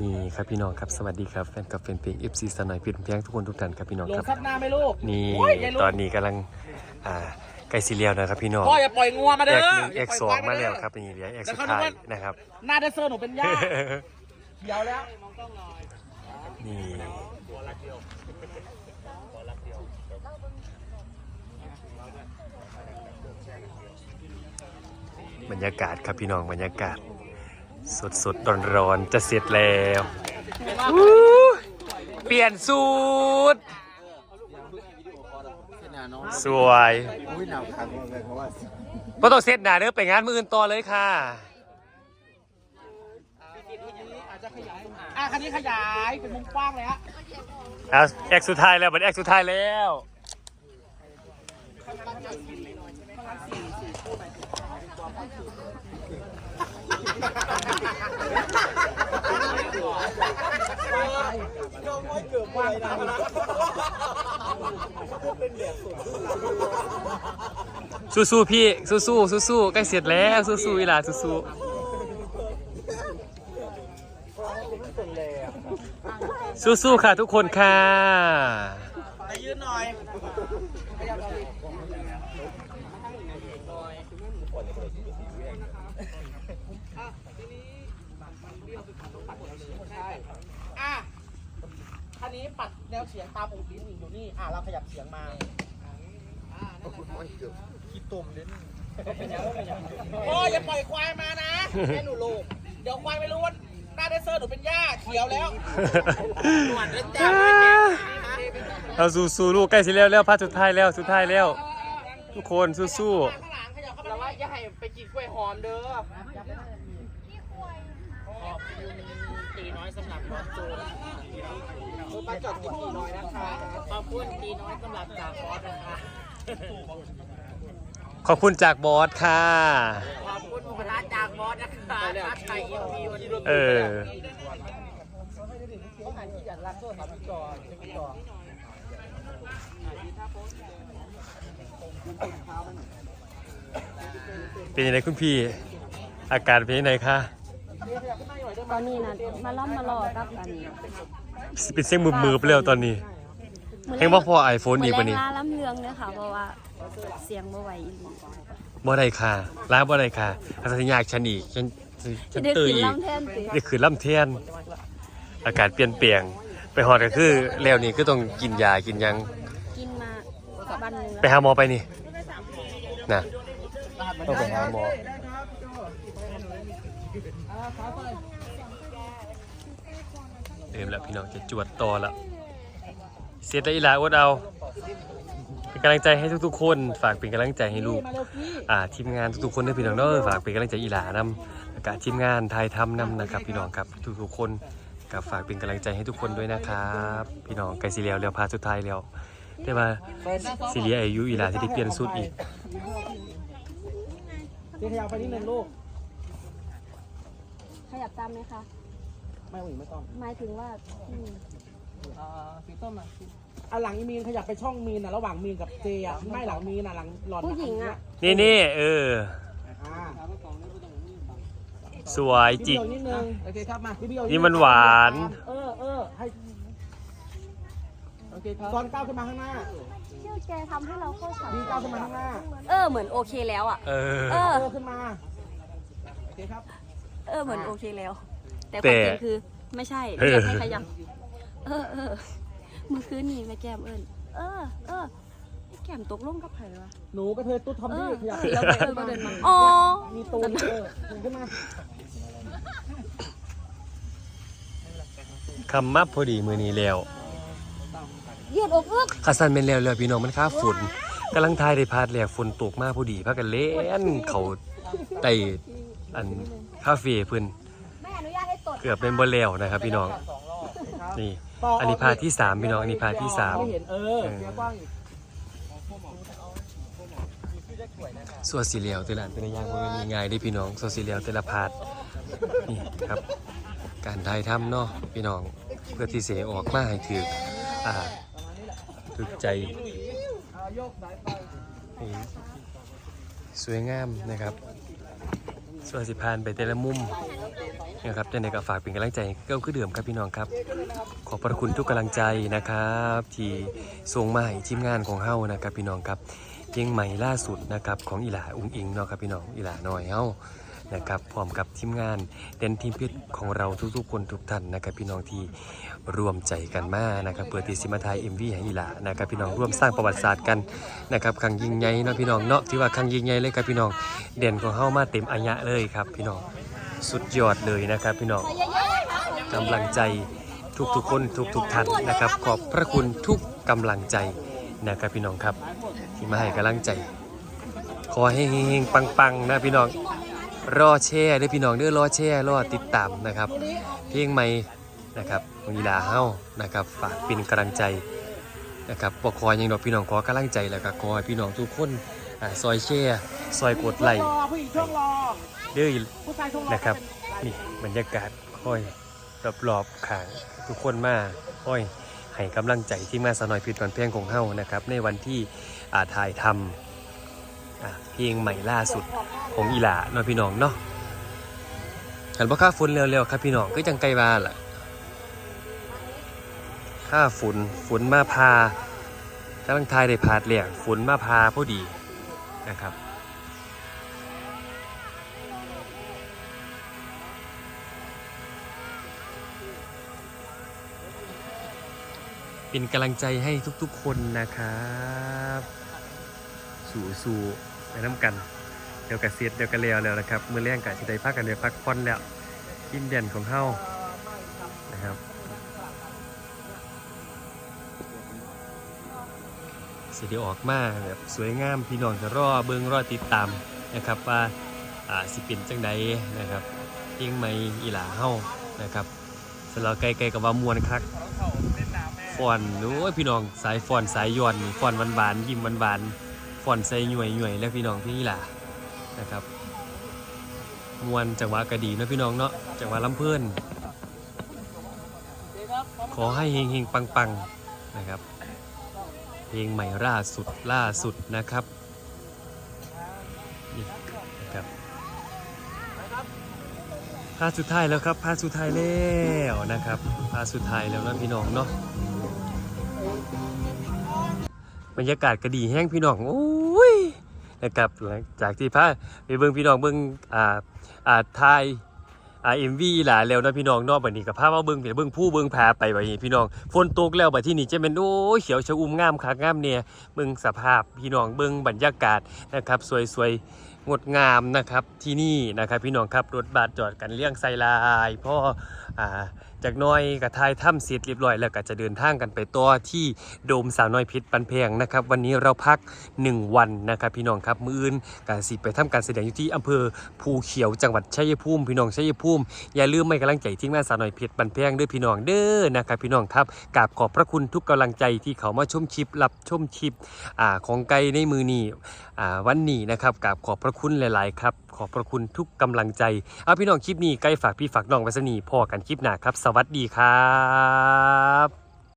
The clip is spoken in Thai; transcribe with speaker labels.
Speaker 1: นี่ครับพี่น้องครับสวัสดีครับแฟนกับแฟนเพลง FC สนอยเพียงเพียงทุกคนทุกท่านครับพี่น้อง
Speaker 2: ล
Speaker 1: ค
Speaker 2: ง
Speaker 1: รับ
Speaker 2: ซัดหน้าไหมลูก
Speaker 1: นี่
Speaker 2: โอ้ยยายลูก
Speaker 1: ตอนนี้กำลังอ่าใกล้ซีเรียลนะครับพี่น้อง
Speaker 2: พ่ออย่าปล่อยงัวมา
Speaker 1: แอ
Speaker 2: เด้
Speaker 1: ก
Speaker 2: อ
Speaker 1: หนึ่งแอ
Speaker 2: ย่ากป
Speaker 1: ส
Speaker 2: ล่
Speaker 1: อยง
Speaker 2: คว
Speaker 1: มา
Speaker 2: เด้
Speaker 1: แล้วครับนี่เหลือแอก
Speaker 2: แล้
Speaker 1: สุ
Speaker 2: ว
Speaker 1: ด
Speaker 2: เขา
Speaker 1: ท้าย
Speaker 2: นึกว่า
Speaker 1: นะครับ
Speaker 2: หน้าแดนเซอร์หนูเป็นย่าเขียวแล้ว
Speaker 1: นี่บรรยากาศครับพี่น้องบรรยากาศ สดสดร้อนร้อนๆจะเสร็จแล้วอู้เปลี่ยนสูตร สวย
Speaker 3: อุ้ยหนาวคันเลยเพราะว่า
Speaker 1: ก็ต้องเซตหนาเด้อไปงานมืออื่นต่อเลยค่ะ
Speaker 2: อะคันนี้ขยายเป็นมุมกว้างเลยฮะ
Speaker 1: อะแอคสุดท้ายแล้วบัดแอคสุดท้ายแล้ว สู้ๆพี่สู้ๆสู้ๆใกล้เสร็จแล้วสู้ๆอีหล่าสู้ๆสู้ๆค่ะทุกคนค่ะ
Speaker 2: ไปยืน หน่อยอะคันนี้ปัดแนวเฉียงตามองค์ลิ้นอยู่นี่อะเราขยับเฉียงมา
Speaker 3: ขี้ตุ่มนิดนึง
Speaker 2: โอ้ยอย่าปล่อยควายมานะแม่หนูลูกเดี๋ยวควายไม่รู้ว่าหน้าแดนเซอร์หนูเป็นหญ้าเขียวแล้ว
Speaker 1: เราสู้ๆลูกใกล้สิแล้วแล้วพาร์ทสุดท้ายแล้วสุดท้ายแล้ว ทุกคนสู้
Speaker 2: ข้างหลังขยับเข้าไป
Speaker 4: แต่ว่าอย่าให้ไปกินกล้วยหอมเด้อตีน้อย สำหรับบอสโจนมาจดกินตีน้อยนะคะขอบคุณตีน้อยสำหรับจากบอสนะคะ
Speaker 1: ขอบคุณจากบอสค่ะ
Speaker 4: ขอบคุณหมูกระทะจากบอสนะคะทัดไทยอินพีวันนี้
Speaker 1: เออเป็นยังไงคุณพี่ อาการเป็นยังไงคะ
Speaker 5: ตอนนี้นะมาล้อมมารอกับกัน
Speaker 1: เป็นเสียงมือๆไปแล้วตอนนี้เห็นว่าพอไอโฟนอีกวันนี้
Speaker 5: มืแรงลาล้ำเลืองเนี่ยค่ะเพราะว่าเสียงบ่ไหวอีหลี
Speaker 1: บ่ได้ค่ะร้านบ่ได้ค่ะอาสัญญาฉันอีกฉันฉั
Speaker 5: ที่
Speaker 1: น
Speaker 5: ได้
Speaker 1: ตื่น
Speaker 5: กิน
Speaker 1: อีก
Speaker 5: ล้ำแทนสิ
Speaker 1: นี่คือล่ำเทียน อากาศเปลี่ยนเปลี่ยนไปหอดก็คือแล้วนี่ก็ต้องกินยากินหยัง
Speaker 5: กินมาวันหนึง
Speaker 1: ไป
Speaker 5: แล้ว
Speaker 1: หาหมอไปนี่นะต้องไปหาหมอ เริ่มแล้วพี่น้องจะจวดต่อล้วเสร็จล้วอีหลาอดเอา เป็นกำลังใจให้ทุกๆ คน ฝากเป็นกำลังใจให้ลูกอ่าทีมงานทุกๆ คนด้วยพี่น้องเด้อฝากเป็นกำลังใจอีหลานำแล้วก็ทีมงานไทยทำนำนะครับ พี่น้องครับทุกๆ คนก็ฝากเป็นกำลังใจให้ทุกคนด้วยนะครับ พี่น้องไกลซีเรียลแล้วพาสุดท้ายแล้วแต่ว่าซีเรียอายุอีหลาที่ได้เปลี่ยนสุดอีก
Speaker 2: พี่ขยับไปนิดนึงลูก
Speaker 5: ยับตามไหมคะ
Speaker 2: ไม่หวีไม่ต้อง
Speaker 5: หมายถึงว่าอืม
Speaker 2: สีส้มอะอะหลังอีมีนขยับไปช่องมีนอะระหว่างมีนกับเจอะไม่หลังมีนอะหลังหลอด
Speaker 5: ผู้หญิงอะ
Speaker 1: นี่นี่เออ
Speaker 2: อ่า
Speaker 1: สวยจิ
Speaker 2: พี่
Speaker 1: ก
Speaker 2: เบียวนิดนึงโอเคครับมาพี่เบียว
Speaker 1: นี่มันหวาน
Speaker 2: เออเออให้โอเคครับตอนก้าวขึ้นมาข้างหน้า
Speaker 5: เชื่อแกทำให้เราเข้าฉาก
Speaker 2: ดีก้าวขึ้นมาข้างหน้า
Speaker 5: เออ เหมือนโอเคแล้วอะ
Speaker 1: เออ
Speaker 5: เออ
Speaker 2: เออขึ้นมาโอเคครับ
Speaker 5: เออเหมือนโอเคแล้ว แต่ค
Speaker 1: แต่
Speaker 5: วามจริงคือไม่ใช่
Speaker 1: เออ
Speaker 5: เรียกให้ขยับ เออเออเมื่อคืนนี่แม่แก้มเอิญเออ เออไอ้แก้มตกลงกับไผวะ
Speaker 2: หนูกระเทยตุ๊ดทอม
Speaker 5: เอ
Speaker 2: ดี้
Speaker 5: อ
Speaker 2: ขยับ
Speaker 5: แล้ว
Speaker 2: ขึ้น
Speaker 5: ก็
Speaker 2: มา
Speaker 5: เดินมาอ๋อ
Speaker 2: มีตูนเออขึ้นมา
Speaker 1: คำมาพอดีมือนี้แล้ว
Speaker 5: ยืดอกอึก
Speaker 1: คาซันเป็นแล้วแล้วพี่น้องมันค่าฝนกำลังทายได้พาดแล้วฝนตกมาพอดีพากันเล่นเขาไต่อัน คาเฟ่เพิ่น
Speaker 5: ไม่อนุญาตให้ตด
Speaker 1: เกือบเป็นบ่แล้วนะครับ พี่น้องนี่ อันนี้พาที่สามพี่น้องอันนี้พาที่สาม
Speaker 2: ไม่เห็นเออเสียกว้างอีก
Speaker 1: ส่วนสีเหลียวแต่ละอันเป็นอย่างมันมีง่ายได้พี่น้องส่วนสีเหลียวแต่ละพาดนี่ครับ การถ่ายทำเนาะพี่น้องเพื่อที่เสียออกมาให้ถืออ่าถึกใจนี่สวยงามนะครับ ส่วนสิพานไปแต่ละมุมนะครับจังไดก็ฝากเป็นกำลังใจก็คือเดิมครับพี่น้องครับ ขอบพระคุณทุกกำลังใจนะครับ ที่ส่งมาให้ทีมงานของเฮานะครับพี่น้องครับเพลงใหม่ล่าสุดนะครับของอีหลาอุงอิงเนาะครับพี่น้องอีหลาน้อยเฮา นะครับพร้อมกับทีมงานเด่นทีมเพชรของเราทุกๆ คนทุกท่านนะครับ พี่น้องที่รวมใจกันมานะครับเปิดตีสิมาไทย MV ให้อีหลานะครับพี่น้องร่วมสร้างประวัติศาสตร์กันนะครับครั้งยิ่งใหญ่เนาะพี่น้องเนาะที่ว่าครั้งยิ่งใหญ่เลยครับพี่น้องเด่นของเฮามาเต็มอายะเลยครับ พี่น้องสุดยอดเลยนะครับ พี่น้องกำลังใจทุกๆคนทุกๆท่านนะครับ ขอบพระคุณทุกกำลังใจนะครับพี่น้องครับ ที่มาให้กำลังใจ ขอให้เฮงๆปังๆนะพี่น้อง รอแช่ด้วยพี่น้องเด้อรอแช่รอติดตามนะครับ เพลงใหม่นะครับวีลาเฮ้านะครับฝากเป็นกำลังใจนะครับปกคอยยังดอกพี่น้องขอกำลังใจแล้วก็ขอให้พี่น้องทุกคนอ่าซอยแช่ซอยกดไลค์
Speaker 2: ผู้หญิงช่วงรอ
Speaker 1: เด้อ
Speaker 2: ผู้ชายช่วงรอ
Speaker 1: นะครับนี่บรรยากาศค่อยรอบๆขางทุกคนมาค่อยให้กำลังใจที่มาสนอยพิดวันเพียงของเฮ้านะครับในวันที่อาถ่ายทำอ่า เพลงใหม่ล่าสุดของอีหลาเนาะพี่น้องเนาะหันบ่ค่าฝนเร็วๆครับพี่น้องก็จังไกลบ้านล่ะค่าฝนฝนมาพากำลังทายได้พาดเหลี่ยงฝนมาพาพอดีนะครับเป็นกำลังใจให้ทุกๆคนนะครับ สู่สู่ ไปน้ำกัน เดี๋ยวกระเสียดเดี๋ยวกระเลวแล้วนะครับมือแรงกะสิได้พักกันเดี๋ยวพักผ่อนแล้วกินเด่นของเฮานะครับสิได้ออกมาแบบสวยงามพี่น้องจะรอเบิงรอติดตามนะครับว่าอ่าสิเป็นจังใดนะครับเพลงไม่อีหลาเฮานะครับสำหรับไกลๆกับว่ามวนคักฟอนโอ้ยพี่น้องสายฟอนสายย้อนนี่ฟอนหวานๆยิ้มหวานๆ ฟอนใส่หน่วยหน่วยแล้วพี่น้องพี่ล่ะนะครับมวนจังหวะกระดีนะพี่น้องเนาะจังหวะลำเพื่อนขอให้เฮงๆปังๆนะครับเพลงใหม่ล่าสุดล่าสุดนะครับนี่นะครับภาสุดท้ายแล้วครับภาสุดท้ายแล้วนะครับภาสุดท้ายแล้วนะพี่น้องเนาะบรรยากาศก็ดีแห้งพี่น้องโอ้ นะครับหลังจากที่พาไปเบิ่งพี่น้องเบิ่งอ่าอ่าทายอ่าเอ็มวีหลายแล้วนะพี่น้องนอกบัดนี้กับพามาเบิ่งไปเบิ่งผู้เบิ่งผาไปบัดนี้พี่น้องฝนตกแล้วบัดที่นี่จะเป็นโอ้ยเขียวชอุ่มงามคักงามเนี่ยเบิ่งสภาพพี่น้องเบิ่งบรรยากาศนะครับ สวยๆงดงามนะครับที่นี่นะครับพี่น้องครับรถบัสจอดกันเลี้ยงไซลายพ่ออ่า จากน้อยกับทายถ้ำเสร็จเรียบร้อยแล้วก็จะเดินทางกันไปต่อที่โดมสาวน้อยพิษปันแพงนะครับ วันนี้เราพัก 1 วันนะครับ พี่น้องครับมืออื่นการสิไปทำการแสดงอยู่ที่อำเภอภูเขียวจังหวัดชัยภูมิพี่น้องชัยภูมิอย่าลืมไม่กำลังใจที่งานสาวน้อยพิษปันแพงด้วยพี่น้องเด้อนะครับพี่น้องครับกราบขอบพระคุณทุกกำลังใจที่เขามาชมชิปรับชมชิปอของไกลในมือนี้อ่วันนี้นะครับกราบขอบพระคุณหลาย ๆ ครับ ขอบพระคุณทุกกำลังใจ เอาพี่น้องคลิปนี้ใกล้ฝากพี่ฝากน้องไว้สนีพอกันคลิปหน้าครับ สวัสดีครับ